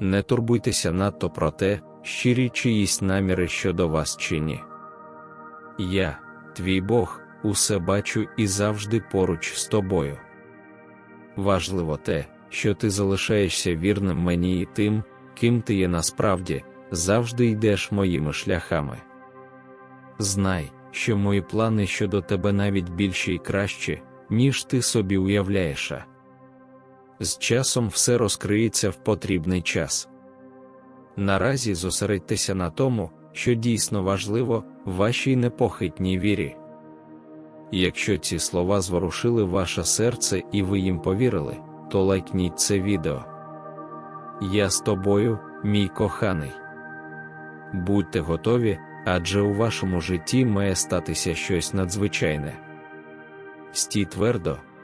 не турбуйтеся надто про те, щирі чиїсь наміри щодо вас чи ні. Я, твій Бог, усе бачу і завжди поруч з тобою. Важливо те, що ти залишаєшся вірним мені і тим, ким ти є насправді, завжди йдеш моїми шляхами. Знай, що мої плани щодо тебе навіть більші і кращі, ніж ти собі уявляєш. З часом все розкриється в потрібний час. Наразі зосередьтеся на тому, що дійсно важливо в вашій непохитній вірі. Якщо ці слова зворушили ваше серце і ви їм повірили, то лайкніть це відео. Я з тобою, мій коханий. Будьте готові, адже у вашому житті має статися щось надзвичайне. Стій твердо,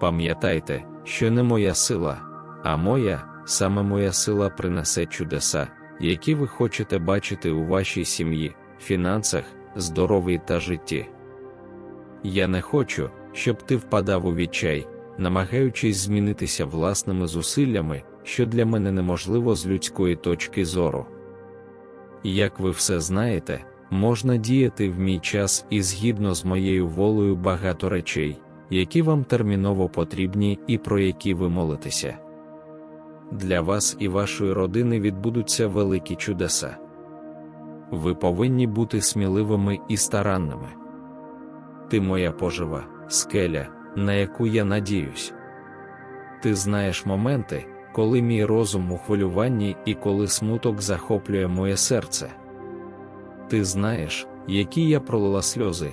Пам'ятайте, що не моя сила, а моя, саме моя сила принесе чудеса, які ви хочете бачити у вашій сім'ї, фінансах, здоров'ї та житті. Я не хочу, щоб ти впадав у відчай, намагаючись змінитися власними зусиллями, що для мене неможливо з людської точки зору. Як ви все знаєте, можна діяти в мій час і згідно з моєю волею багато речей, які вам терміново потрібні і про які ви молитеся. Для вас і вашої родини відбудуться великі чудеса. Ви повинні бути сміливими і старанними. Ти моя пожива, скеля, на яку я надіюсь. Ти знаєш моменти, коли мій розум у хвилюванні і коли смуток захоплює моє серце. Ти знаєш, які я пролила сльози,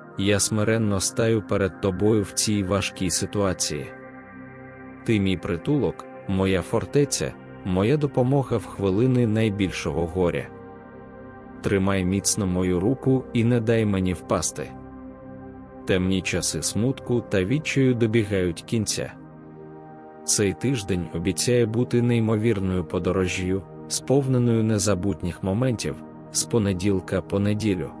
я смиренно стаю перед тобою в цій важкій ситуації. Ти мій притулок, моя фортеця, моя допомога в хвилини найбільшого горя. Тримай міцно мою руку і не дай мені впасти. Темні часи смутку та відчаю добігають кінця. Цей тиждень обіцяє бути неймовірною подорожжю, сповненою незабутніх моментів з понеділка по неділю.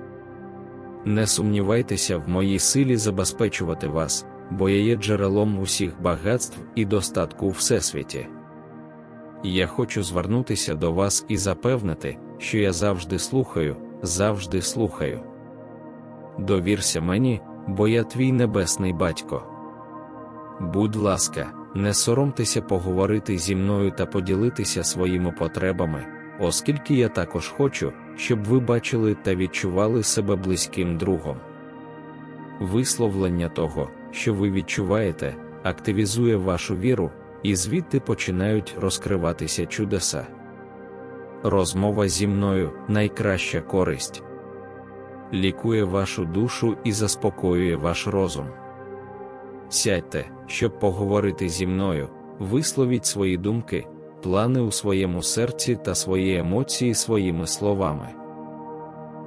Не сумнівайтеся в моїй силі забезпечувати вас, бо я є джерелом усіх багатств і достатку у всесвіті. Я хочу звернутися до вас і запевнити, що я завжди слухаю, завжди слухаю. Довірся мені, бо я твій небесний батько. Будь ласка, не соромтеся поговорити зі мною та поділитися своїми потребами, оскільки я також хочу, щоб ви бачили та відчували себе близьким другом. Висловлення того, що ви відчуваєте, активізує вашу віру, і звідти починають розкриватися чудеса. Розмова зі мною найкраща користь лікує вашу душу і заспокоює ваш розум. Сядьте, щоб поговорити зі мною, висловіть свої думки, плани у своєму серці та свої емоції своїми словами.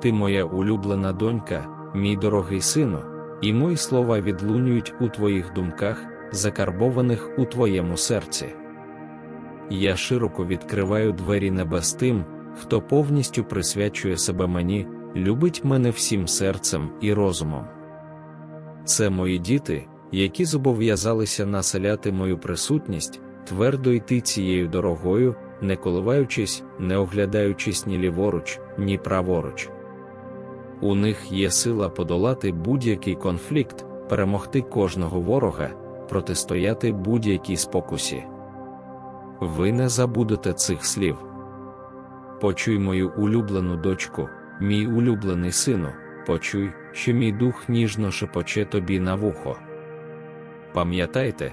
Ти моя улюблена донька, мій дорогий сину, і мої слова відлунюють у твоїх думках, закарбованих у твоєму серці. Я широко відкриваю двері небес тим, хто повністю присвячує себе мені, любить мене всім серцем і розумом. Це мої діти, які зобов'язалися населяти мою присутність, твердо йти цією дорогою, не коливаючись, не оглядаючись ні ліворуч, ні праворуч. У них є сила подолати будь-який конфлікт, перемогти кожного ворога, протистояти будь-якій спокусі. Ви не забудете цих слів. Почуй мою улюблену дочку, мій улюблений сину, почуй, що мій дух ніжно шепоче тобі на вухо. Пам'ятайте,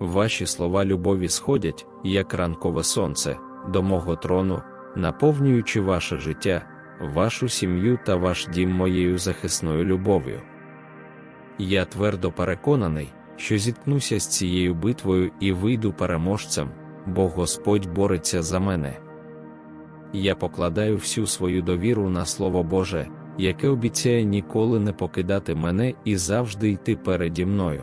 Ваші слова любові сходять, як ранкове сонце, до мого трону, наповнюючи ваше життя, вашу сім'ю та ваш дім моєю захисною любов'ю. Я твердо переконаний, що зіткнуся з цією битвою і вийду переможцем, бо Господь бореться за мене. Я покладаю всю свою довіру на Слово Боже, яке обіцяє ніколи не покидати мене і завжди йти переді мною.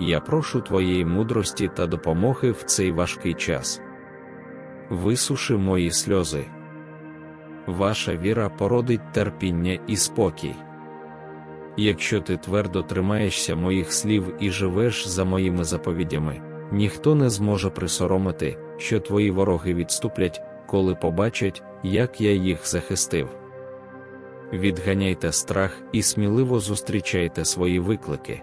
я прошу Твоєї мудрості та допомоги в цей важкий час. Висуши мої сльози. Ваша віра породить терпіння і спокій. Якщо ти твердо тримаєшся моїх слів і живеш за моїми заповідями, ніхто не зможе присоромити, що твої вороги відступлять, коли побачать, як я їх захистив. Відганяйте страх і сміливо зустрічайте свої виклики.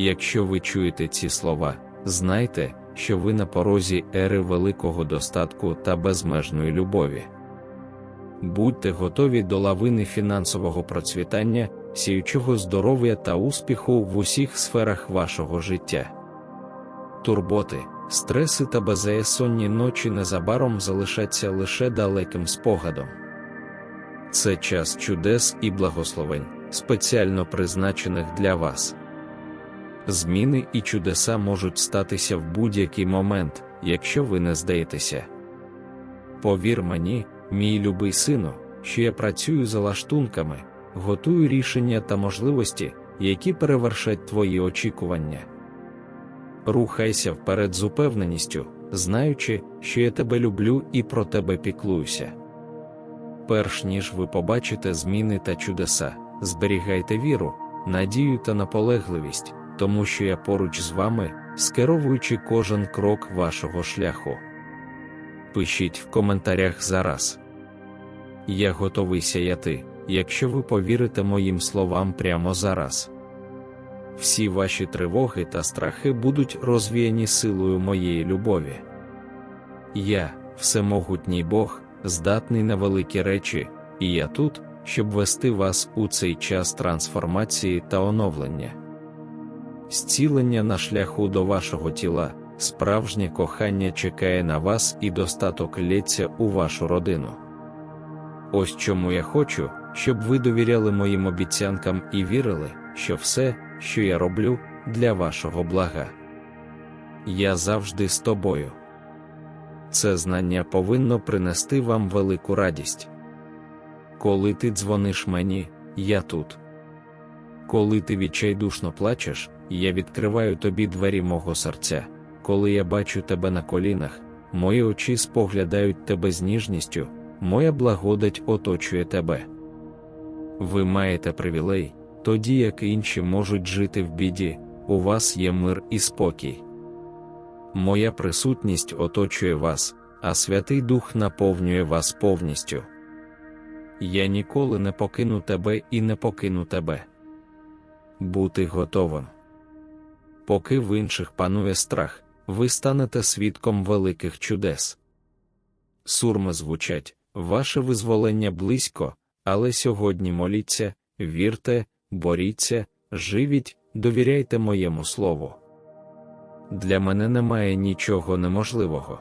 Якщо ви чуєте ці слова, знайте, що ви на порозі ери великого достатку та безмежної любові. Будьте готові до лавини фінансового процвітання, сіючого здоров'я та успіху в усіх сферах вашого життя. Турботи, стреси та безсонні ночі незабаром залишаться лише далеким спогадом. Це час чудес і благословень, спеціально призначених для вас. Зміни і чудеса можуть статися в будь-який момент, якщо ви не здаєтеся. Повір мені, мій любий сину, що я працюю за лаштунками, готую рішення та можливості, які перевершать твої очікування. Рухайся вперед з упевненістю, знаючи, що я тебе люблю і про тебе піклуюся. Перш ніж ви побачите зміни та чудеса, зберігайте віру, надію та наполегливість, тому що я поруч з вами, скеровуючи кожен крок вашого шляху. Пишіть в коментарях зараз. Я готовий сяяти, якщо ви повірите моїм словам прямо зараз. Всі ваші тривоги та страхи будуть розвіяні силою моєї любові. Я, всемогутній Бог, здатний на великі речі, і я тут, щоб вести вас у цей час трансформації та оновлення. Зцілення на шляху до вашого тіла, справжнє кохання чекає на вас і достаток лється у вашу родину. Ось чому я хочу, щоб ви довіряли моїм обіцянкам і вірили, що все, що я роблю, для вашого блага. Я завжди з тобою. Це знання повинно принести вам велику радість. Коли ти дзвониш мені, я тут. Коли ти відчайдушно плачеш, я відкриваю тобі двері мого серця. Коли я бачу тебе на колінах, мої очі споглядають тебе з ніжністю, моя благодать оточує тебе. Ви маєте привілей, тоді як інші можуть жити в біді, у вас є мир і спокій. Моя присутність оточує вас, а Святий Дух наповнює вас повністю. Я ніколи не покину тебе і не покину тебе. Бути готовим. Поки в інших панує страх, ви станете свідком великих чудес. Сурми звучать, ваше визволення близько, але сьогодні моліться, вірте, боріться, живіть, довіряйте моєму слову. Для мене немає нічого неможливого.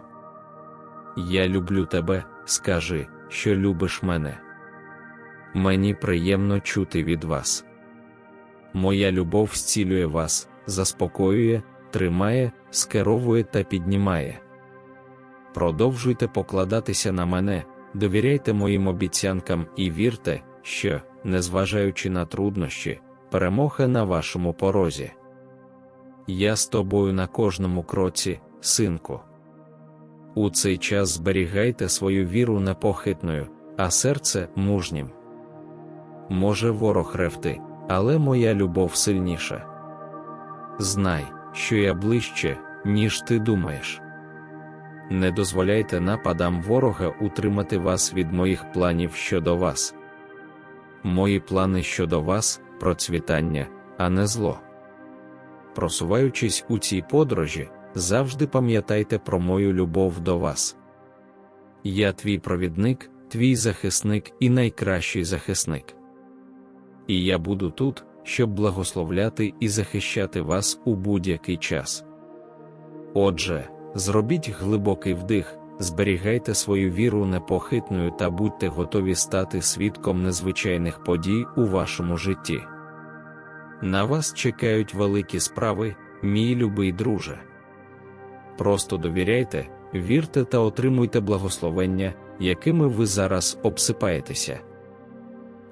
Я люблю тебе, скажи, що любиш мене. Мені приємно чути від вас. Моя любов зцілює вас, заспокоює, тримає, скеровує та піднімає. Продовжуйте покладатися на мене, довіряйте моїм обіцянкам і вірте, що, незважаючи на труднощі, перемога на вашому порозі. Я з тобою на кожному кроці, синку. У цей час зберігайте свою віру непохитною, а серце мужнім. Може ворог ревти, але моя любов сильніша. Знай, що я ближче, ніж ти думаєш. Не дозволяйте нападам ворога утримати вас від моїх планів щодо вас. Мої плани щодо вас процвітання, а не зло. Просуваючись у цій подорожі, завжди пам'ятайте про мою любов до вас. Я твій провідник, твій захисник і найкращий захисник. І я буду тут, щоб благословляти і захищати вас у будь-який час. Отже, зробіть глибокий вдих, зберігайте свою віру непохитною та будьте готові стати свідком незвичайних подій у вашому житті. На вас чекають великі справи, мій любий друже. Просто довіряйте, вірте та отримуйте благословення, якими ви зараз обсипаєтеся.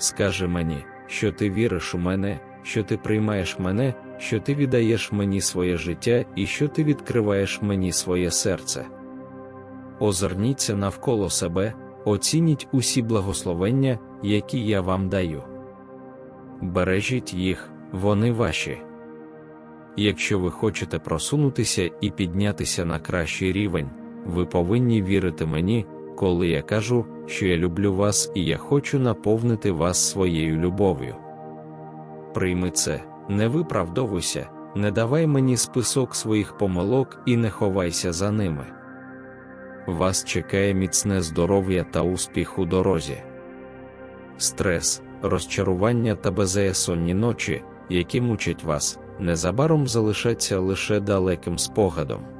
Скажи мені, що ти віриш у мене, що ти приймаєш мене, що ти віддаєш мені своє життя і що ти відкриваєш мені своє серце. Озирніться навколо себе, оцініть усі благословення, які я вам даю. Бережіть їх, вони ваші. Якщо ви хочете просунутися і піднятися на кращий рівень, ви повинні вірити мені, коли я кажу, що я люблю вас і я хочу наповнити вас своєю любов'ю. Прийми це, не виправдовуйся, не давай мені список своїх помилок і не ховайся за ними. Вас чекає міцне здоров'я та успіх у дорозі. Стрес, розчарування та безеясонні ночі, які мучать вас, незабаром залишаться лише далеким спогадом.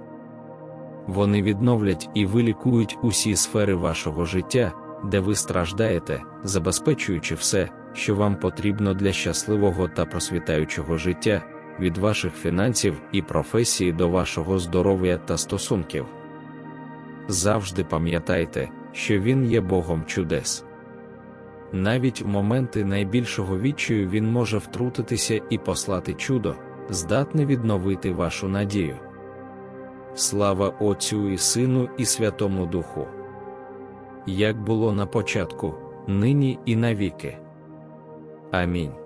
Вони відновлять і вилікують усі сфери вашого життя, де ви страждаєте, забезпечуючи все, що вам потрібно для щасливого та просвітаючого життя, від ваших фінансів і професії до вашого здоров'я та стосунків. Завжди пам'ятайте, що Він є Богом чудес. Навіть в моменти найбільшого відчаю Він може втрутитися і послати чудо, здатне відновити вашу надію. Слава Отцю і Сину і Святому Духу. Як було на початку, нині і навіки. Амінь.